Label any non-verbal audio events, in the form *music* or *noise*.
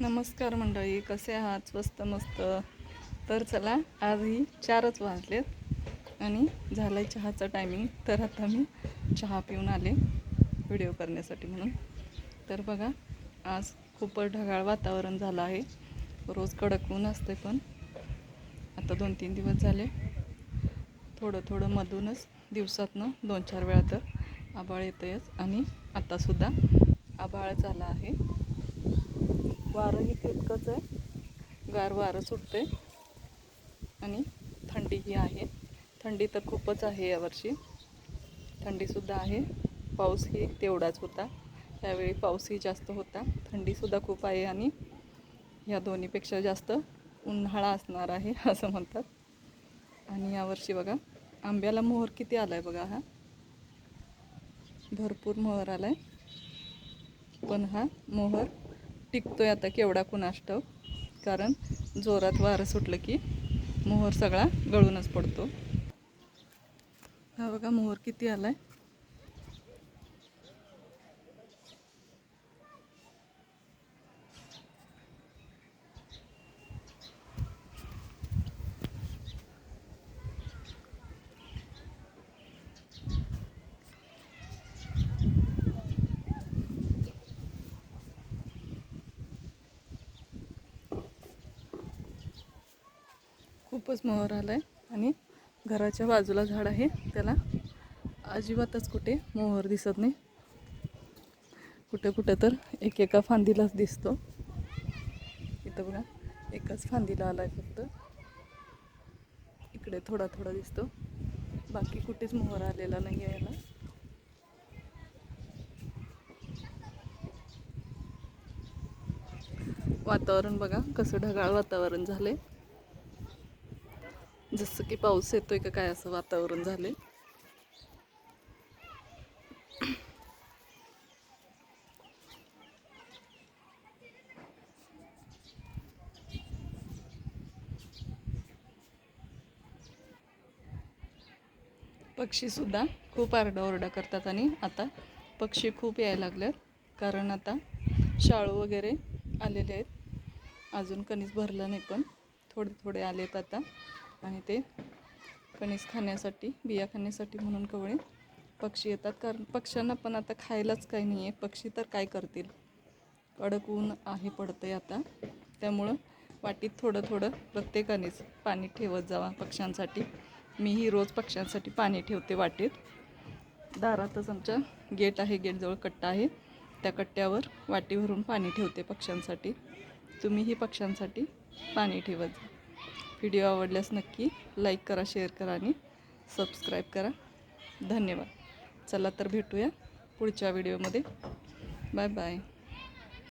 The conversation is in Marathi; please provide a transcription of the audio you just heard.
नमस्कार मंडळी कसे आहात? स्वस्त मस्त? तर चला आजही चारच वाजलेत आणि झालं आहे चहाचं टायमिंग तर आता मी चहा पिऊन आले व्हिडिओ करण्यासाठी म्हणून. तर बघा आज खूपच ढगाळ वातावरण झालं आहे. रोज कडक ऊन असते पण. आता दोन तीन दिवस झाले. थोडं थोडं मधूनच दिवसातनं दोन चार वेळा तर आभाळ येतंयच. आणि आत्तासुद्धा आभाळ झाला आहे. वारंही तितकंच आहे. गार वारं सुटते आणि थंडीही आहे. थंडी तर खूपच आहे यावर्षी थंडीसुद्धा आहे. पाऊसही तेवढाच होता. त्यावेळी पाऊसही जास्त होता. थंडीसुद्धा खूप आहे आणि ह्या दोन्हीपेक्षा जास्त उन्हाळा असणार आहे *laughs* असं म्हणतात. आणि यावर्षी बघा आंब्याला मोहर किती आला आहे बघा हा. भरपूर मोहर आला आहे पण हा मोहर टिकतोय आता केवढा कुणाष्टव कारण जोरात वारं सुटलं की मोहर सगळा गळूनच पडतो. हा बघा मोहर किती आला आहे खूपच मोहर आला आहे आणि घराच्या बाजूला झाड आहे. त्याला अजिबातच कुठे मोहर दिसत नाही. कुठं कुठं तर एक एका फांदीलाच दिसतो. इथं बघा एकाच फांदीला आला आहे फक्त. इकडे थोडा थोडा दिसतो. बाकी कुठेच मोहर आलेला नाही आहे याला. वातावरण बघा कसं ढगाळ वातावरण झालं आहे जसं की पाऊस येतोय का काय असं वातावरण झालंय? पक्षीसुद्धा खूप आरडाओरडा करतात आणि आता पक्षी खूप यायला लागल्यात कारण आता शाळू वगैरे आलेले आहेत. अजून कणीस भरलं नाही पण. थोडे थोडे आलेत आता. आणि ते. कणीस खाण्यासाठी बिया खाण्यासाठी म्हणून कवळे पक्षी येतात. कारण पक्ष्यांना पण आता खायलाच काही नाही आहे पक्षी तर काय करतील? कडक ऊन आहे पडतं आहे आता. त्यामुळं वाटीत थोडं थोडं प्रत्येकानेच पाणी ठेवत जावा पक्ष्यांसाठी. मीही रोज पक्ष्यांसाठी पाणी ठेवते वाटेत. दारातच आमच्या गेट आहे गेटजवळ कट्टा आहे. त्या कट्ट्यावर वाटी भरून पाणी ठेवते पक्ष्यांसाठी. तुम्हीही पक्ष्यांसाठी पाणी ठेवत जा. व्हिडिओ आवडल्यास नक्की लाईक करा शेअर करा आणि सबस्क्राईब करा. धन्यवाद. चला तर भेटूया पुढच्या व्हिडिओमध्ये. Bye bye.